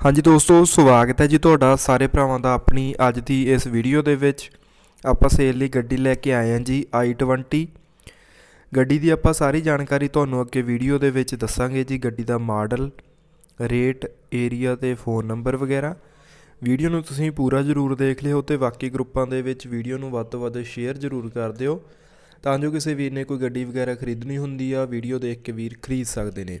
ਹਾਂਜੀ ਦੋਸਤੋ, ਸਵਾਗਤ ਹੈ ਜੀ ਤੁਹਾਡਾ ਸਾਰੇ ਭਰਾਵਾਂ ਦਾ ਆਪਣੀ ਅੱਜ ਦੀ ਇਸ ਵੀਡੀਓ ਦੇ ਵਿੱਚ। ਆਪਾਂ ਸੇਲ ਲਈ ਗੱਡੀ ਲੈ ਕੇ ਆਏ ਹਾਂ ਜੀ i20 ਗੱਡੀ ਦੀ ਆਪਾਂ ਸਾਰੀ ਜਾਣਕਾਰੀ ਤੁਹਾਨੂੰ ਅੱਗੇ ਵੀਡੀਓ ਦੇ ਵਿੱਚ ਦੱਸਾਂਗੇ ਜੀ, ਗੱਡੀ ਦਾ ਮਾਡਲ, ਰੇਟ, ਏਰੀਆ ਤੇ ਫੋਨ ਨੰਬਰ ਵਗੈਰਾ। ਵੀਡੀਓ ਨੂੰ ਤੁਸੀਂ ਪੂਰਾ ਜ਼ਰੂਰ ਦੇਖ ਲਿਓ ਤੇ ਬਾਕੀ ਗਰੁੱਪਾਂ ਦੇ ਵਿੱਚ ਵੀਡੀਓ ਨੂੰ ਵੱਧ ਤੋਂ ਵੱਧ ਸ਼ੇਅਰ ਜ਼ਰੂਰ ਕਰ ਦਿਓ। ਤਾਂ ਜੋ ਕਿਸੇ ਵੀਰ ਨੇ ਕੋਈ ਗੱਡੀ ਵਗੈਰਾ ਖਰੀਦਣੀ ਹੁੰਦੀ ਆ, ਵੀਡੀਓ ਦੇਖ ਕੇ ਵੀਰ ਖਰੀਦ ਸਕਦੇ ਨੇ।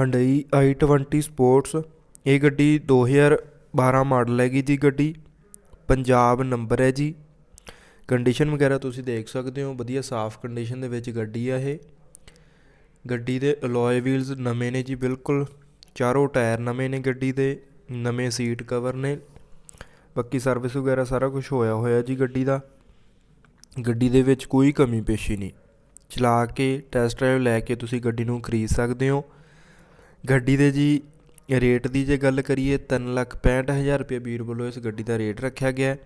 ਹੰਡਈ ਆਈ ਟਵੰਟੀ ਸਪੋਰਟਸ ਇਹ ਗੱਡੀ 2012 ਮਾਡਲ ਹੈਗੀ ਜੀ ਗੱਡੀ। ਪੰਜਾਬ ਨੰਬਰ ਹੈ ਜੀ। ਕੰਡੀਸ਼ਨ ਵਗੈਰਾ ਤੁਸੀਂ ਦੇਖ ਸਕਦੇ ਹੋ, ਵਧੀਆ ਸਾਫ਼ ਕੰਡੀਸ਼ਨ ਦੇ ਵਿੱਚ ਗੱਡੀ ਆ ਇਹ। ਗੱਡੀ ਦੇ ਅਲੋਏ ਵੀਲਸ ਨਵੇਂ ਨੇ ਜੀ ਬਿਲਕੁਲ। ਚਾਰੋਂ ਟਾਇਰ ਨਵੇਂ ਨੇ ਗੱਡੀ ਦੇ, ਨਵੇਂ ਸੀਟ ਕਵਰ ਨੇ। ਬਾਕੀ ਸਰਵਿਸ ਵਗੈਰਾ ਸਾਰਾ ਕੁਝ ਹੋਇਆ ਹੋਇਆ ਜੀ ਗੱਡੀ ਦਾ। ਗੱਡੀ ਦੇ ਵਿੱਚ ਕੋਈ ਕਮੀ ਪੇਸ਼ੀ ਨਹੀਂ। ਚਲਾ ਕੇ ਟੈਸਟ ਡਰਾਈਵ ਲੈ ਕੇ ਤੁਸੀਂ ਗੱਡੀ ਨੂੰ ਖਰੀਦ ਸਕਦੇ ਹੋ। ਗੱਡੀ ਦੇ ਜੀ, ਰੇਟ ਦੀ ਜੇ ਗੱਲ ਕਰੀਏ, ਤਿੰਨ ਲੱਖ ਪੈਂਹਠ ਹਜ਼ਾਰ ਰੁਪਏ ਵੀਰ ਵੱਲੋਂ ਇਸ ਗੱਡੀ ਦਾ ਰੇਟ ਰੱਖਿਆ ਗਿਆ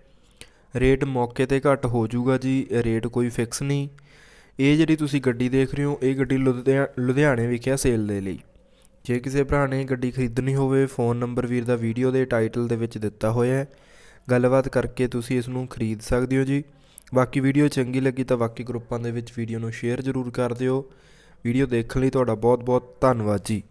ਰੇਟ ਮੌਕੇ ਤੇ ਘੱਟ ਹੋ ਜਾਊਗਾ ਜੀ, ਰੇਟ ਕੋਈ ਫਿਕਸ ਨਹੀਂ। ਇਹ ਜਿਹੜੀ ਤੁਸੀਂ ਗੱਡੀ ਦੇਖ ਰਹੇ ਹੋ, ਇਹ ਗੱਡੀ ਲੁਧਿਆ, ਲੁਧਿਆਣੇ ਵਿਖਿਆ ਸੇਲ ਦੇ ਲਈ। ਜੇ ਕਿਸੇ ਭਰਾ ਨੇ ਗੱਡੀ ਖਰੀਦਣੀ ਹੋਵੇ ਫੋਨ ਨੰਬਰ ਵੀਰ ਦਾ ਵੀਡੀਓ ਦੇ ਟਾਈਟਲ ਦੇ ਵਿੱਚ ਦਿੱਤਾ ਹੋਇਆ ਹੈ। ਗੱਲਬਾਤ ਕਰਕੇ ਤੁਸੀਂ ਇਸ ਨੂੰ ਖਰੀਦ ਸਕਦੇ ਹੋ ਜੀ। ਬਾਕੀ ਵੀਡੀਓ ਚੰਗੀ ਲੱਗੀ ਤਾਂ ਬਾਕੀ ਗਰੁੱਪਾਂ ਦੇ ਵਿੱਚ ਵੀਡੀਓ ਨੂੰ ਸ਼ੇਅਰ ਜ਼ਰੂਰ ਕਰ ਦਿਓ। ਵੀਡੀਓ ਦੇਖਣ ਲਈ ਤੁਹਾਡਾ ਬਹੁਤ ਬਹੁਤ ਧੰਨਵਾਦ ਜੀ।